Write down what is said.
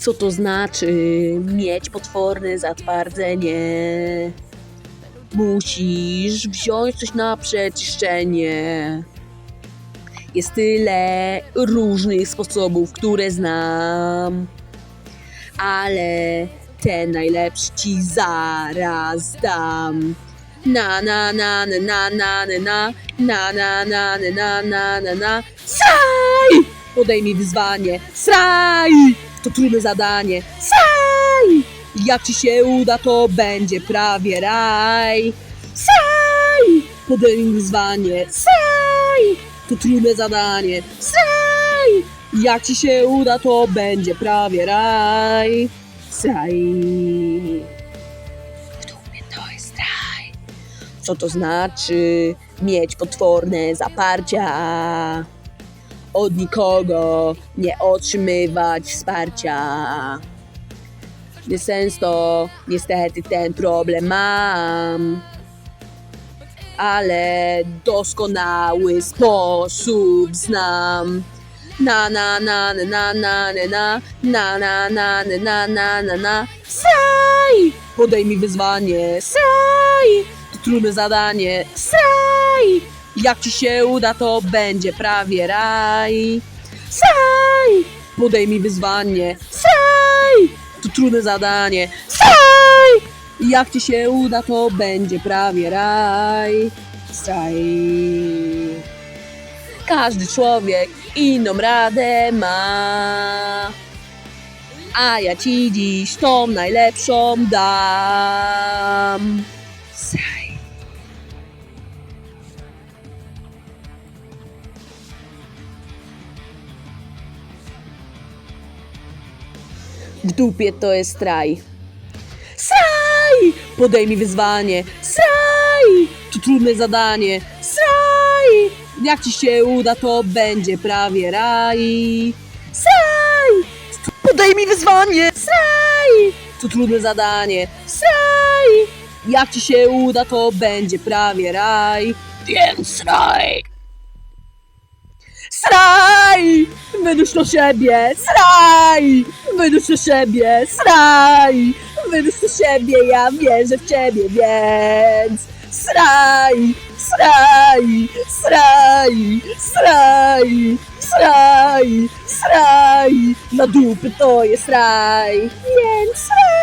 Co to znaczy mieć potworne zatwardzenie? Musisz wziąć coś na przeczyszczenie. Jest tyle różnych sposobów, które znam, ale ten najlepszy ci zaraz dam. Na na na na na na na na na na na na na na! Podejmij wyzwanie. Sraj! To trudne zadanie. Sraj! Jak ci się uda, to będzie prawie raj. Sraj! Podejmij wyzwanie. Sraj! To trudne zadanie. Sraj! Jak ci się uda, to będzie prawie raj. Sraj. Kto umie, to jest raj. Co to znaczy mieć potworne zaparcia? Od nikogo nie otrzymywać wsparcia. Jest sens to, niestety ten problem mam. Ale doskonały sposób znam. Na na na na na na na na na na na na na na na Sraj! Podejmij wyzwanie. Sraj! To trudne zadanie. Sraj! Jak ci się uda, to będzie prawie raj. Sraj! Podejmij wyzwanie. Sraj! To trudne zadanie. Sraj! Jak ci się uda, to będzie prawie raj. Sraj. Każdy człowiek inną radę ma. A ja ci dziś tą najlepszą dam. W dupie to jest raj. Sraj! Podejmij wyzwanie. Sraj! To trudne zadanie. Sraj! Jak ci się uda, to będzie prawie raj. Sraj! Podejmij wyzwanie. Sraj! To trudne zadanie. Sraj! Jak ci się uda, to będzie prawie raj. Więc sraj! Sraj! Wydusz do siebie! Sraj! Wydusz do siebie! Sraj! Wydusz do siebie, ja wierzę w ciebie, więc sraj! Sraj! Sraj! Sraj! Sraj! Sraj! Na dupy to jest raj! Więc sraj!